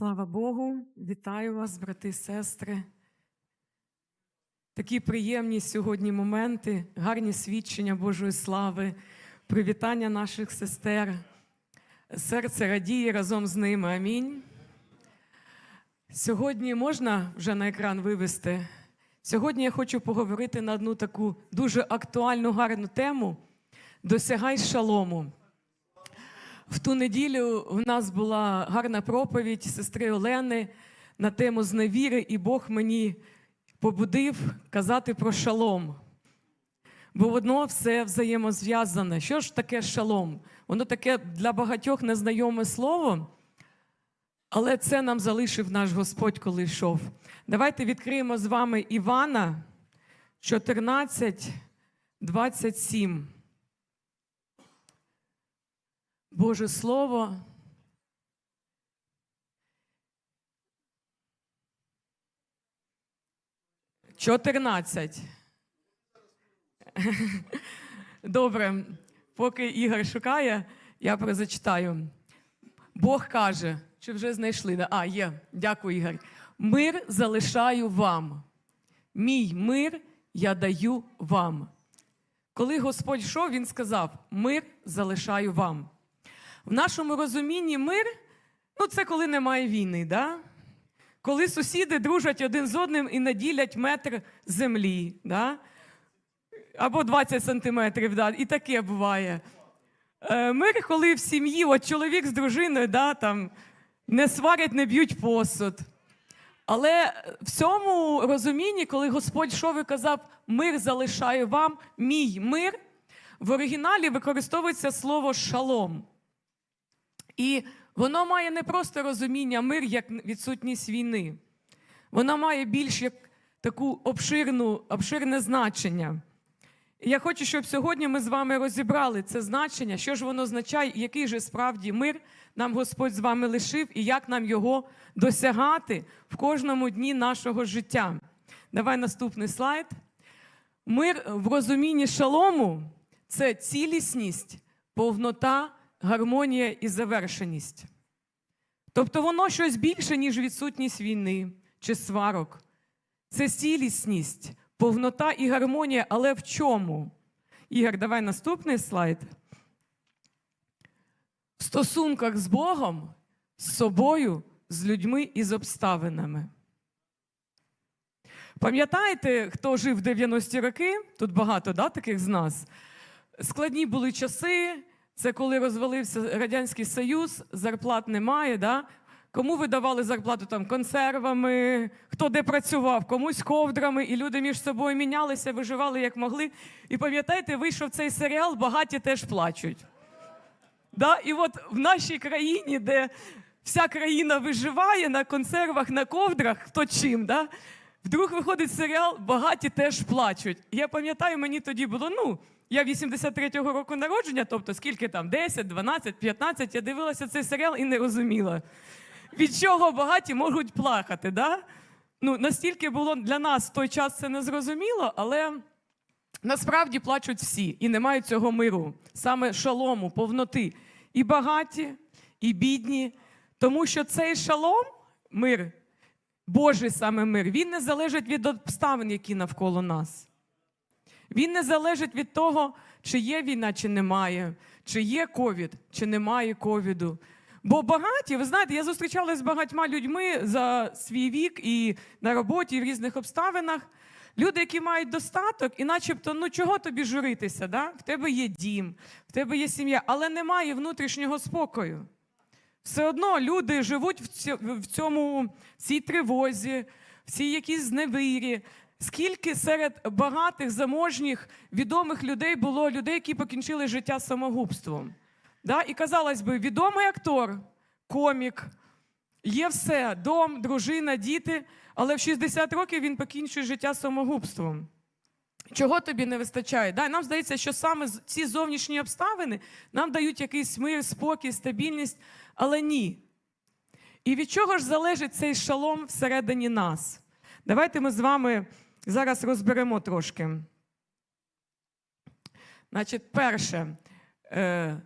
Слава Богу, вітаю вас, брати і сестри. Такі приємні сьогодні моменти, гарні свідчення Божої слави, привітання наших сестер. Серце радіє разом з ними. Амінь. Сьогодні можна вже на екран вивести. Сьогодні я хочу поговорити на одну таку дуже актуальну, гарну тему Досягай шалому. В ту неділю в нас була гарна проповідь сестри Олени на тему зневіри, і Бог мені побудив казати про шалом. Бо воно все взаємозв'язане. Що ж таке шалом? Воно таке для багатьох незнайоме слово, але це нам залишив наш Господь, коли йшов. Давайте відкриємо з вами Івана 14, 27. Боже Слово. Чотирнадцять. Добре, поки Ігор шукає, я прозачитаю. Бог каже, чи вже знайшли? А, є. Дякую, Ігор. Мир залишаю вам. Мій мир я даю вам. Коли Господь йшов, Він сказав: Мир залишаю вам. В нашому розумінні мир ну це коли немає війни, да? коли сусіди дружать один з одним і наділять метр землі, да? або 20 сантиметрів, да? і таке буває. Е, Мир, коли в сім'ї от чоловік з дружиною да, там, не сварять, не б'ють посуд. Але в цьому розумінні, коли Господь йшов і казав, мир залишаю вам, мій мир, в оригіналі використовується слово шалом. І воно має не просто розуміння мир як відсутність війни. Воно має більш як таку обширну, обширне значення. І я хочу, щоб сьогодні ми з вами розібрали це значення, що ж воно означає, який же справді мир нам Господь з вами лишив, і як нам його досягати в кожному дні нашого життя. Давай наступний слайд. Мир в розумінні шалому це цілісність, повнота, гармонія і завершеність. Тобто воно щось більше, ніж відсутність війни чи сварок. Це цілісність, повнота і гармонія, але в чому? Ігор, давай наступний слайд. В стосунках з Богом, з собою, з людьми і з обставинами. Пам'ятаєте, хто жив в 90-ті роки? Тут багато да, таких з нас. Складні були часи. Це коли розвалився Радянський Союз, зарплат немає. Да? Кому видавали зарплату там консервами, хто де працював, комусь ковдрами, і люди між собою мінялися, виживали як могли. І пам'ятаєте, вийшов цей серіал Багаті теж плачуть. Да? І от в нашій країні, де вся країна виживає на консервах, на ковдрах, хто чим, да? вдруг виходить серіал Багаті теж плачуть. Я пам'ятаю, мені тоді було, ну, я 83-го року народження, тобто скільки там, 10, 12, 15, я дивилася цей серіал і не розуміла, від чого багаті можуть плакати. Да? Ну, настільки було для нас в той час це незрозуміло, але насправді плачуть всі і не мають цього миру, саме шалому, повноти. І багаті, і бідні. Тому що цей шалом, мир, Божий саме мир, він не залежить від обставин, які навколо нас. Він не залежить від того, чи є війна, чи немає, чи є ковід, чи немає ковіду. Бо багаті, ви знаєте, я зустрічалася з багатьма людьми за свій вік і на роботі, і в різних обставинах. Люди, які мають достаток, і начебто, ну чого тобі журитися? Да? В тебе є дім, в тебе є сім'я, але немає внутрішнього спокою. Все одно люди живуть в цьому, в цій тривозі, в цій якійсь зневірі. Скільки серед багатих, заможніх, відомих людей було людей, які покінчили життя самогубством? Да? І казалось би, відомий актор, комік, є все: дом, дружина, діти, але в 60 років він покінчує життя самогубством. Чого тобі не вистачає? Да? Нам здається, що саме ці зовнішні обставини нам дають якийсь мир, спокій, стабільність, але ні. І від чого ж залежить цей шалом всередині нас? Давайте ми з вами зараз розберемо трошки. Значить, перше, е,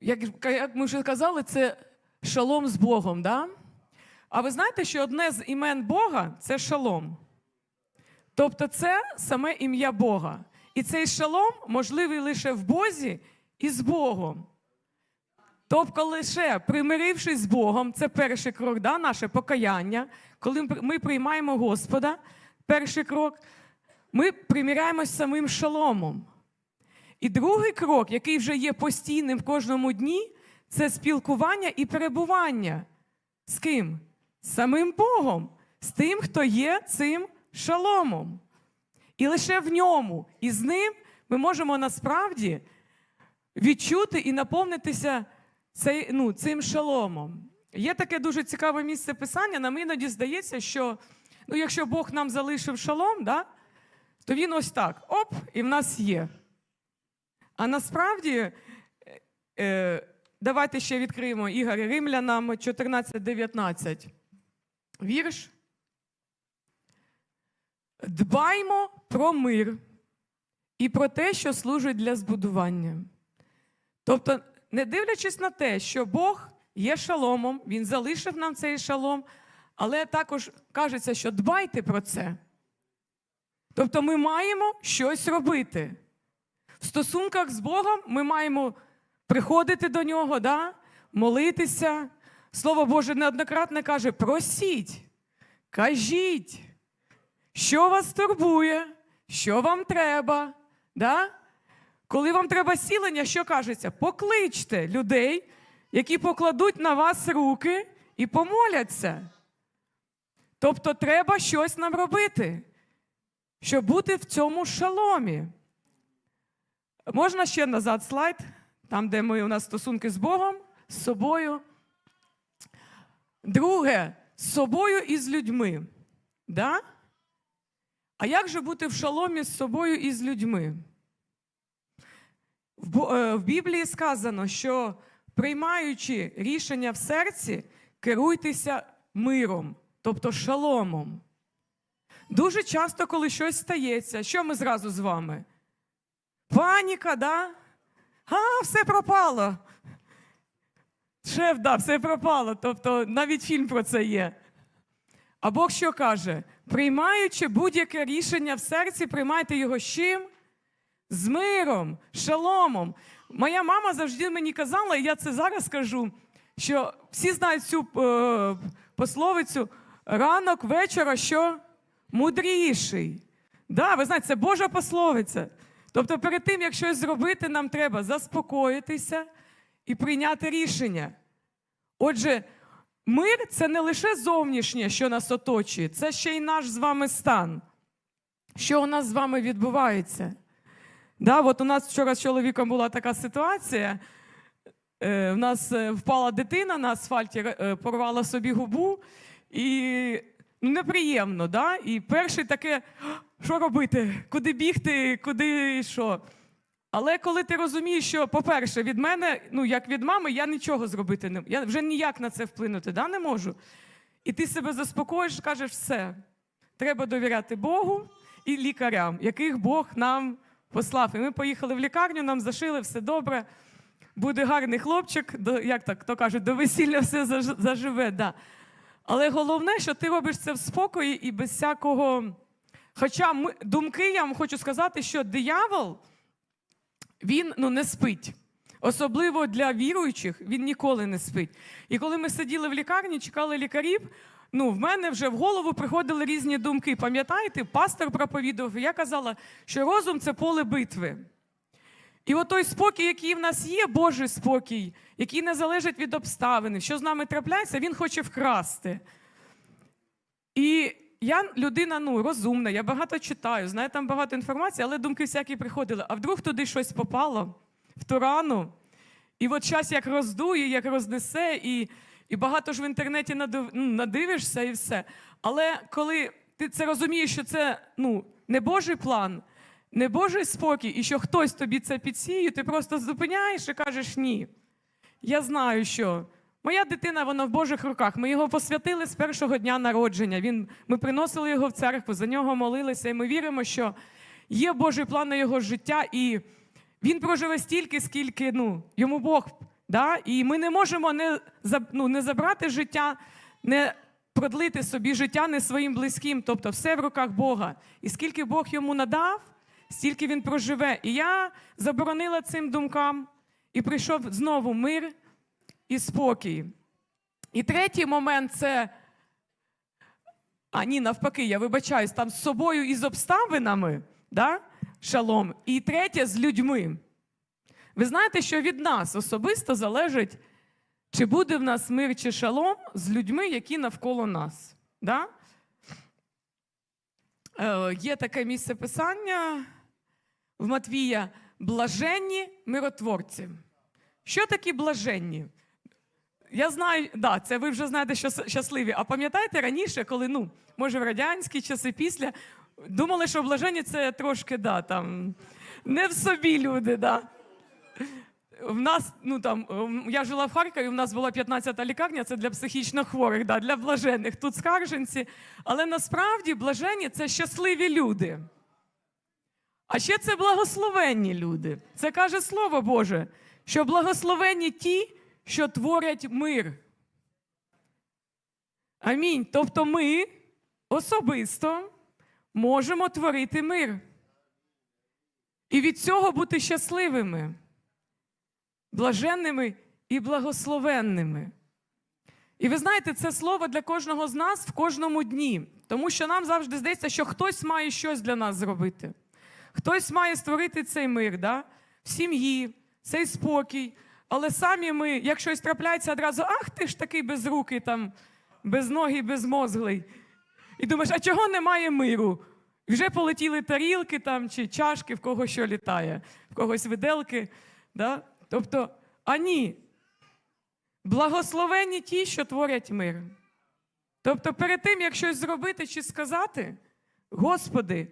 як, як ми вже казали, це шалом з Богом. Да? А ви знаєте, що одне з імен Бога це шалом. Тобто це саме ім'я Бога. І цей шалом можливий лише в Бозі і з Богом. Тобто, лише примирившись з Богом, це перший крок, да, наше покаяння. Коли ми приймаємо Господа, перший крок, ми приміряємось самим шаломом. І другий крок, який вже є постійним в кожному дні, це спілкування і перебування. З ким? З самим Богом, з тим, хто є цим шаломом. І лише в ньому і з ним ми можемо насправді відчути і наповнитися цей, ну, цим шаломом. Є таке дуже цікаве місце писання. Нам іноді здається, що ну, якщо Бог нам залишив шалом, да, то він ось так: оп, і в нас є. А насправді, е, е, давайте ще відкриємо Ігор Римлянам 14-19. Вірш. Дбаймо про мир і про те, що служить для збудування. Тобто, не дивлячись на те, що Бог є шаломом, Він залишив нам цей шалом, але також кажеться, що дбайте про це. Тобто ми маємо щось робити. В стосунках з Богом ми маємо приходити до нього, да? молитися. Слово Боже неоднократно каже: просіть, кажіть, що вас турбує, що вам треба. Да? Коли вам треба сілення, що кажеться? Покличте людей, які покладуть на вас руки і помоляться. Тобто треба щось нам робити, щоб бути в цьому шаломі. Можна ще назад слайд, там, де ми у нас стосунки з Богом, з собою. Друге, з собою і з людьми. Да? А як же бути в шаломі з собою і з людьми? В е, Біблії сказано, що приймаючи рішення в серці, керуйтеся миром, тобто шаломом. Дуже часто, коли щось стається, що ми зразу з вами? Паніка, да? А, все пропало. Шеф, да, все пропало. Тобто навіть фільм про це є. А Бог що каже? Приймаючи будь-яке рішення в серці, приймайте його з чим? З миром, шаломом. Моя мама завжди мені казала, і я це зараз скажу, що всі знають цю е, пословицю ранок вечора, що мудріший. Да, ви знаєте, це Божа пословиця. Тобто, перед тим, як щось зробити, нам треба заспокоїтися і прийняти рішення. Отже, мир це не лише зовнішнє, що нас оточує, це ще й наш з вами стан. Що у нас з вами відбувається? Да, от у нас вчора з чоловіком була така ситуація. Е, у нас е, впала дитина на асфальті, е, порвала собі губу, і ну, неприємно. Да? І перший таке, що робити, куди бігти, куди що. Але коли ти розумієш, що, по-перше, від мене, ну як від мами, я нічого зробити не я вже ніяк на це вплинути да, не можу. І ти себе заспокоїш, кажеш, все, треба довіряти Богу і лікарям, яких Бог нам послав. І ми поїхали в лікарню, нам зашили, все добре. Буде гарний хлопчик, до, як так то кажуть, до весілля все заживе. Да. Але головне, що ти робиш це в спокої і без всякого. Хоча ми, думки, я вам хочу сказати, що диявол він ну, не спить. Особливо для віруючих він ніколи не спить. І коли ми сиділи в лікарні, чекали лікарів, ну, в мене вже в голову приходили різні думки. Пам'ятаєте, пастор проповідував, я казала, що розум це поле битви. І от той спокій, який в нас є, Божий спокій, який не залежить від обставин, що з нами трапляється, він хоче вкрасти. І я людина ну, розумна, я багато читаю, знаю там багато інформації, але думки всякі приходили. А вдруг туди щось попало в ту рану? І от час як роздує, як рознесе, і, і багато ж в інтернеті ну, надивишся і все. Але коли ти це розумієш, що це ну, не Божий план, не Божий спокій, і що хтось тобі це підсіє, ти просто зупиняєш і кажеш ні. Я знаю, що моя дитина, вона в Божих руках. Ми його посвятили з першого дня народження. Він, ми приносили його в церкву, за нього молилися, і ми віримо, що є Божий план на його життя, і він проживе стільки, скільки ну, йому Бог. Да? І ми не можемо не, ну, не забрати життя, не продлити собі життя не своїм близьким, тобто все в руках Бога. І скільки Бог йому надав, стільки він проживе. І я заборонила цим думкам, і прийшов знову мир і спокій. І третій момент це. А, ні, навпаки, я вибачаюсь, там з собою і з обставинами, да? шалом. І третє з людьми. Ви знаєте, що від нас особисто залежить, чи буде в нас мир чи шалом з людьми, які навколо нас. Да? Е, є таке місце писання в Матвія блаженні миротворці. Що такі блаженні? Я знаю, да, це ви вже знаєте, що щасливі. А пам'ятаєте раніше, коли, ну, може, в радянські часи після, думали, що блаженні це трошки, да, там, не в собі люди, да. В нас, ну там, я жила в Харкові, в нас була 15-та лікарня, це для психічно хворих, да, для блаженних. Тут скарженці. Але насправді блаженні це щасливі люди. А ще це благословенні люди. Це каже Слово Боже, що благословенні ті, що творять мир. Амінь. Тобто ми особисто можемо творити мир. І від цього бути щасливими, блаженними і благословенними. І ви знаєте, це слово для кожного з нас в кожному дні, тому що нам завжди здається, що хтось має щось для нас зробити. Хтось має створити цей мир да? в сім'ї, цей спокій. Але самі ми, як щось трапляється, одразу ах, ти ж такий безрукий, там, безногий, безмозглий. І думаєш, а чого немає миру? Вже полетіли тарілки там, чи чашки, в кого що літає, в когось виделки. Да? Тобто, а ні. Благословенні ті, що творять мир. Тобто, перед тим, як щось зробити чи сказати, Господи,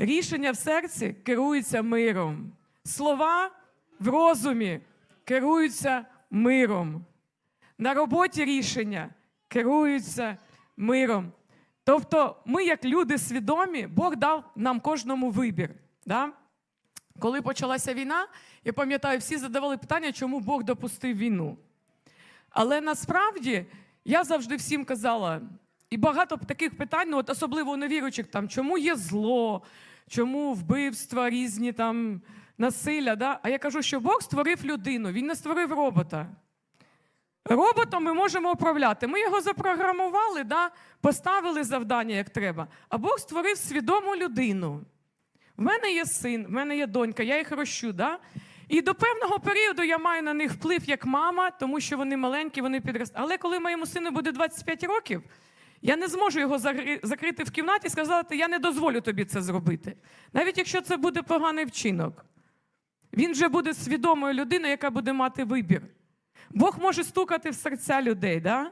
рішення в серці керуються миром. Слова в розумі керуються миром. На роботі рішення керуються миром. Тобто, ми, як люди свідомі, Бог дав нам кожному вибір. Да? Коли почалася війна, я пам'ятаю, всі задавали питання, чому Бог допустив війну. Але насправді я завжди всім казала, і багато таких питань, ну от особливо у невіруючих, там, чому є зло, чому вбивства різні там насилля. Да? А я кажу, що Бог створив людину, він не створив робота. Роботом ми можемо управляти. Ми його запрограмували, да? поставили завдання як треба. А Бог створив свідому людину. В мене є син, в мене є донька, я їх рощу. Да? І до певного періоду я маю на них вплив як мама, тому що вони маленькі, вони підростають. Але коли моєму сину буде 25 років, я не зможу його закрити в кімнаті і сказати, я не дозволю тобі це зробити. Навіть якщо це буде поганий вчинок. Він вже буде свідомою людиною, яка буде мати вибір. Бог може стукати в серця людей, да?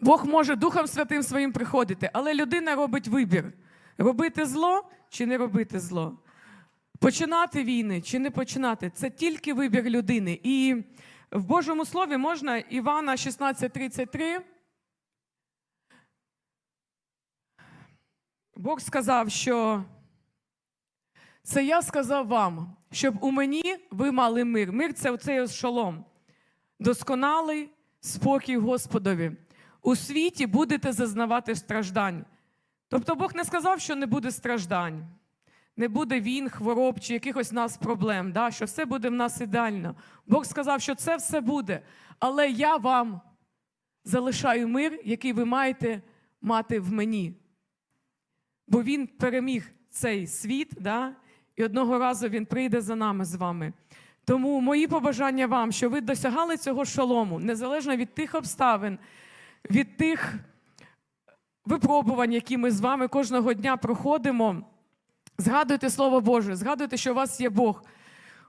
Бог може Духом Святим своїм приходити, але людина робить вибір: робити зло чи не робити зло. Починати війни чи не починати це тільки вибір людини. І в Божому Слові можна Івана 16:33. Бог сказав, що це я сказав вам, щоб у мені ви мали мир. Мир це оцей шолом. Досконалий спокій Господові. У світі будете зазнавати страждань. Тобто Бог не сказав, що не буде страждань, не буде війн, хвороб чи якихось нас проблем, да? що все буде в нас ідеально. Бог сказав, що це все буде. Але я вам залишаю мир, який ви маєте мати в мені. Бо Він переміг цей світ, да? і одного разу Він прийде за нами з вами. Тому мої побажання вам, що ви досягали цього шолому, незалежно від тих обставин, від тих випробувань, які ми з вами кожного дня проходимо. Згадуйте Слово Боже, згадуйте, що у вас є Бог.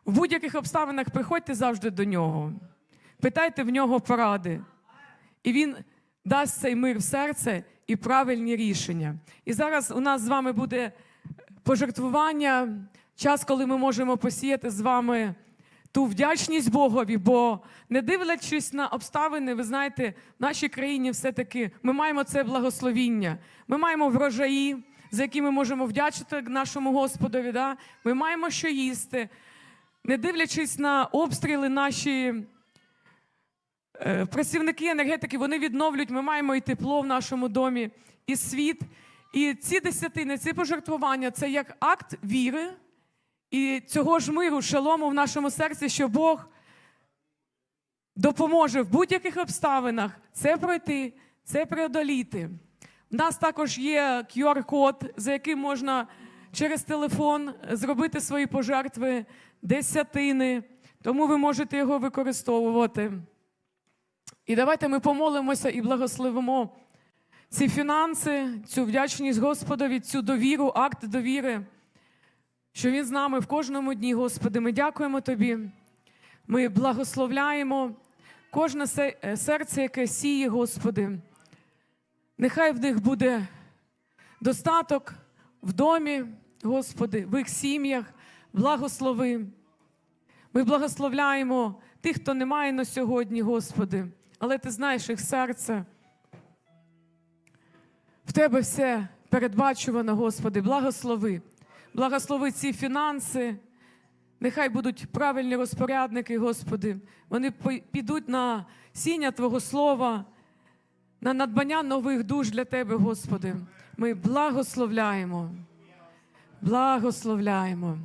В будь-яких обставинах приходьте завжди до нього. Питайте в нього поради. І він дасть цей мир в серце і правильні рішення. І зараз у нас з вами буде пожертвування, час, коли ми можемо посіяти з вами ту вдячність Богові, бо не дивлячись на обставини, ви знаєте, в нашій країні все-таки ми маємо це благословіння. Ми маємо врожаї, за які ми можемо вдячити нашому Господові. Да? Ми маємо що їсти. Не дивлячись на обстріли, наші Працівники енергетики вони відновлюють. Ми маємо і тепло в нашому домі, і світ. І ці десятини, ці пожертвування це як акт віри і цього ж миру, шалому в нашому серці, що Бог допоможе в будь-яких обставинах це пройти, це преодоліти. У нас також є QR-код, за яким можна через телефон зробити свої пожертви, десятини, тому ви можете його використовувати. І давайте ми помолимося і благословимо ці фінанси, цю вдячність Господові, цю довіру, акт довіри, що Він з нами в кожному дні, Господи. Ми дякуємо Тобі. Ми благословляємо кожне е, серце, яке сіє, Господи. Нехай в них буде достаток в домі, Господи, в їх сім'ях, благослови. Ми благословляємо тих, хто не має на сьогодні, Господи, але Ти знаєш їх серце. В Тебе все передбачувано, Господи, благослови. Благослови ці фінанси. Нехай будуть правильні розпорядники, Господи. Вони підуть на сіння Твого Слова, на надбання нових душ для Тебе, Господи. Ми благословляємо. Благословляємо.